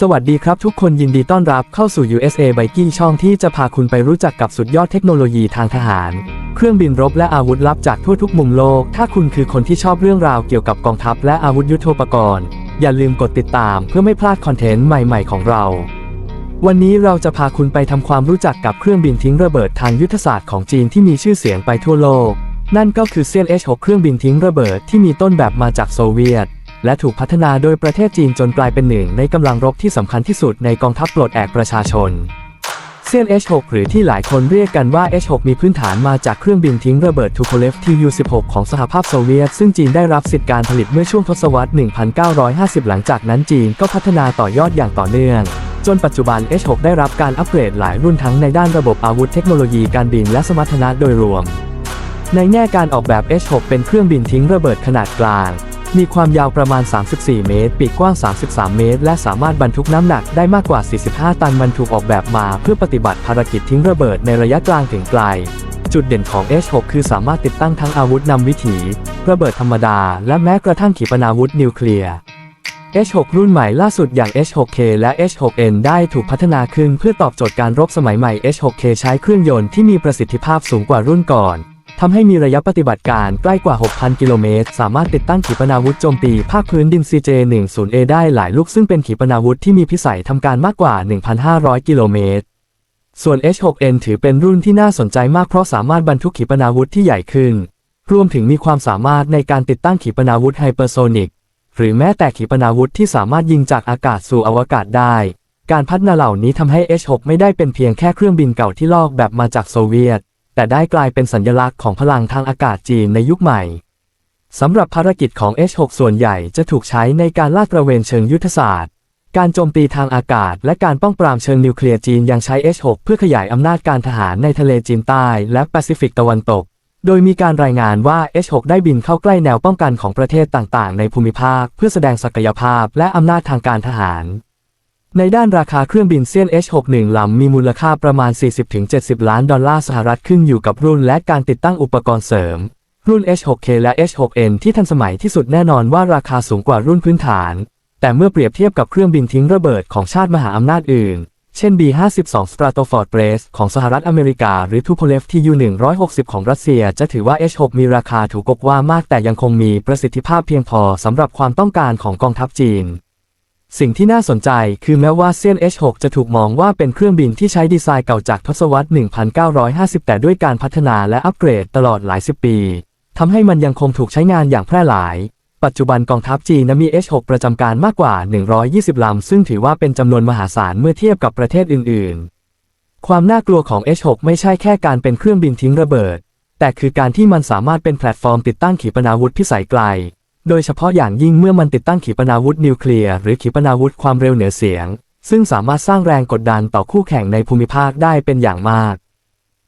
สวัสดีครับทุกคนยินดีต้อนรับเข้าสู่ USA Biking ช่องที่จะพาคุณไปรู้จักกับสุดยอดเทคโนโลยีทางทหาร เครื่องบินรบและอาวุธลับจากทั่วทุกมุมโลก ถ้าคุณคือคนที่ชอบเรื่องราวเกี่ยวกับกองทัพและอาวุธยุโทโธปกรณ์ อย่าลืมกดติดตามเพื่อไม่พลาดคอนเทนต์ใหม่ๆของเรา วันนี้เราจะพาคุณไปทำความรู้จักกับเครื่องบินทิ้งระเบิดทางยุทธศาสตร์ของจีนที่มีชื่อเสียงไปทั่วโลก นั่นก็คือเซียน H6 เครื่องบินทิ้งระเบิดที่มีต้นแบบมาจากโซเวียต และถูกพัฒนาโดยประเทศจีนจนกลายเป็นหนึ่งในกำลังรบที่สำคัญที่สุดในกองทัพปลดแอกประชาชนเซียน H6 หรือที่หลายคนเรียกกันว่า H6 มีพื้นฐานมาจากเครื่องบินทิ้งระเบิดทูโคเลฟ Tu-16 ของสหภาพโซเวียต ซึ่งจีนได้รับสิทธิการผลิตเมื่อช่วงทศวรรษ 1950 หลังจากนั้นจีนก็พัฒนาต่อยอดอย่างต่อเนื่อง จนปัจจุบัน H6 ได้รับการอัปเกรดหลายรุ่นทั้งในด้านระบบอาวุธเทคโนโลยีการบินและสมรรถนะโดยรวม ในแง่การออกแบบ H6 เป็นเครื่องบินทิ้งระเบิดขนาดกลาง มีความยาวประมาณ 34 เมตร ปีกกว้าง 33 เมตร และสามารถบรรทุกน้ำหนักได้มากกว่า 45 ตัน มันถูกออกแบบมาเพื่อปฏิบัติภารกิจทิ้งระเบิดในระยะกลางถึงไกล จุดเด่นของ H6 คือสามารถติดตั้งทั้งอาวุธนำวิถี ระเบิดธรรมดา และแม้กระทั่งขีปนาวุธนิวเคลียร์ H6 รุ่นใหม่ล่าสุดอย่าง H6K และ H6N ได้ถูกพัฒนาขึ้นเพื่อตอบโจทย์การรบสมัยใหม่ H6K ใช้เครื่องยนต์ที่มีประสิทธิภาพสูงกว่ารุ่นก่อน ทำให้มีระยะปฏิบัติการใกล้กว่า 6,000 กิโลเมตร สามารถติดตั้งขีปนาวุธโจมตีภาคพื้นดิน CJ-10A ได้หลายลูกซึ่งเป็นขีปนาวุธที่มีพิสัยทำการมากกว่า 1,500 กิโลเมตร ส่วน H6N ถือเป็นรุ่นที่น่าสนใจมากเพราะสามารถบรรทุกขีปนาวุธที่ใหญ่ขึ้น รวมถึงมีความสามารถในการติดตั้งขีปนาวุธไฮเปอร์โซนิก หรือแม้แต่ขีปนาวุธที่สามารถยิงจากอากาศสู่อวกาศได้ การพัฒนาเหล่านี้ทำให้ H6 ไม่ได้เป็นเพียงแค่เครื่องบินเก่าที่ลอกแบบมาจากโซเวียต แต่ได้กลายเป็นสัญลักษณ์ของพลังทางอากาศจีนในยุคใหม่สำหรับภารกิจของ H6 ส่วนใหญ่จะถูกใช้ในการลาดตระเวนเชิงยุทธศาสตร์ การโจมตีทางอากาศ และการป้องปรามเชิงนิวเคลียร์จีนยังใช้ H6 เพื่อขยายอำนาจการทหารในทะเลจีนใต้และแปซิฟิกตะวันตก โดยมีการรายงานว่า H6 ได้บินเข้าใกล้แนวป้องกันของประเทศต่างๆ ในภูมิภาค เพื่อแสดงศักยภาพและอำนาจทางการทหาร ในด้านราคาเครื่องบินเซียน H61 ลำมีมูลค่าประมาณ 40-70 ล้านดอลลาร์สหรัฐขึ้นอยู่กับรุ่นและการติดตั้งอุปกรณ์เสริม รุ่น H6K และ H6N ที่ทันสมัยที่สุดแน่นอนว่าราคาสูงกว่ารุ่นพื้นฐาน แต่เมื่อเปรียบเทียบกับเครื่องบินทิ้งระเบิดของชาติมหาอำนาจอื่น เช่น B-52 Stratoford Brace ของสหรัฐอเมริกา หรือ Tupolev Tu-160 ของรัสเซีย จะถือว่า H6 มีราคาถูกกว่ามากแต่ยังคงมีประสิทธิภาพเพียงพอสำหรับความต้องการของกองทัพจีน สิ่งที่น่าสนใจคือแม้ว่าเซียน H6 จะถูกมองว่าเป็นเครื่องบินที่ใช้ดีไซน์เก่าจากทศวรรษ 1950 แต่ด้วยการพัฒนาและอัปเกรดตลอดหลายสิบปีทำให้มันยังคงถูกใช้งานอย่างแพร่หลาย ปัจจุบันกองทัพจีนมี H6 ประจำการมากกว่า 120 ลำ ซึ่งถือว่าเป็นจำนวนมหาศาลเมื่อเทียบกับประเทศอื่น ๆ ความน่ากลัวของ H6 ไม่ใช่แค่การเป็นเครื่องบินทิ้งระเบิด แต่คือการที่มันสามารถเป็นแพลตฟอร์มติดตั้งขีปนาวุธพิสัยไกล โดยเฉพาะอย่างยิ่งเมื่อมันติดตั้งขีปนาวุธนิวเคลียร์หรือขีปนาวุธความเร็วเหนือเสียง ซึ่งสามารถสร้างแรงกดดันต่อคู่แข่งในภูมิภาคได้เป็นอย่างมาก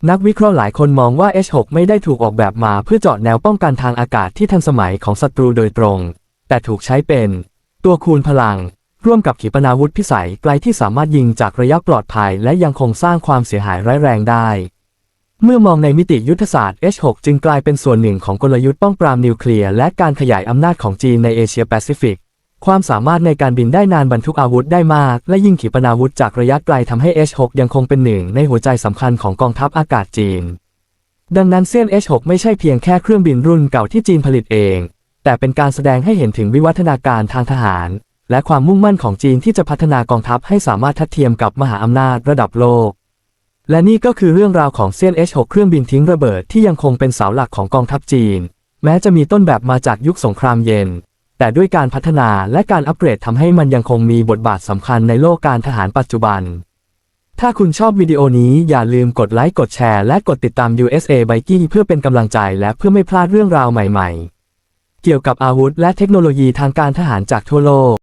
นักวิเคราะห์หลายคนมองว่า H6 ไม่ได้ถูกออกแบบมาเพื่อเจาะแนวป้องกันทางอากาศที่ทันสมัยของศัตรูโดยตรง แต่ถูกใช้เป็น ตัวคูณพลัง ร่วมกับขีปนาวุธพิสัยไกลที่สามารถยิงจากระยะปลอดภัย และยังคงสร้างความเสียหายร้ายแรงได้ เมื่อมองในมิติยุทธศาสตร์ H6 จึงกลายเป็นส่วนหนึ่งของกลยุทธ์ป้องปรามนิวเคลียร์และการขยายอำนาจของจีนในเอเชียแปซิฟิก ความสามารถในการบินได้นานบรรทุกอาวุธได้มาก และยิงขีปนาวุธจากระยะไกลทำให้ H6 ยังคงเป็นหนึ่งในหัวใจสำคัญของกองทัพอากาศจีน ดังนั้นเซียน H6 ไม่ใช่เพียงแค่เครื่องบินรุ่นเก่าที่จีนผลิตเอง แต่เป็นการแสดงให้เห็นถึงวิวัฒนาการทางทหาร และความมุ่งมั่นของจีนที่จะพัฒนากองทัพให้สามารถทัดเทียมกับมหาอำนาจระดับโลก และนี่ก็คือเรื่องราวของเซียน H6 เครื่องบินทิ้งระเบิดที่ยังคงเป็นเสาหลักของกองทัพจีน แม้จะมีต้นแบบมาจากยุคสงครามเย็น แต่ด้วยการพัฒนาและการอัปเกรดทำให้มันยังคงมีบทบาทสำคัญในโลกการทหารปัจจุบัน ถ้าคุณชอบวิดีโอนี้อย่าลืมกดไลค์กดแชร์และกดติดตาม USA Biking เพื่อเป็นกำลังใจและเพื่อไม่พลาดเรื่องราวใหม่ ๆ เกี่ยวกับอาวุธและเทคโนโลยีทางการทหารจากทั่วโลก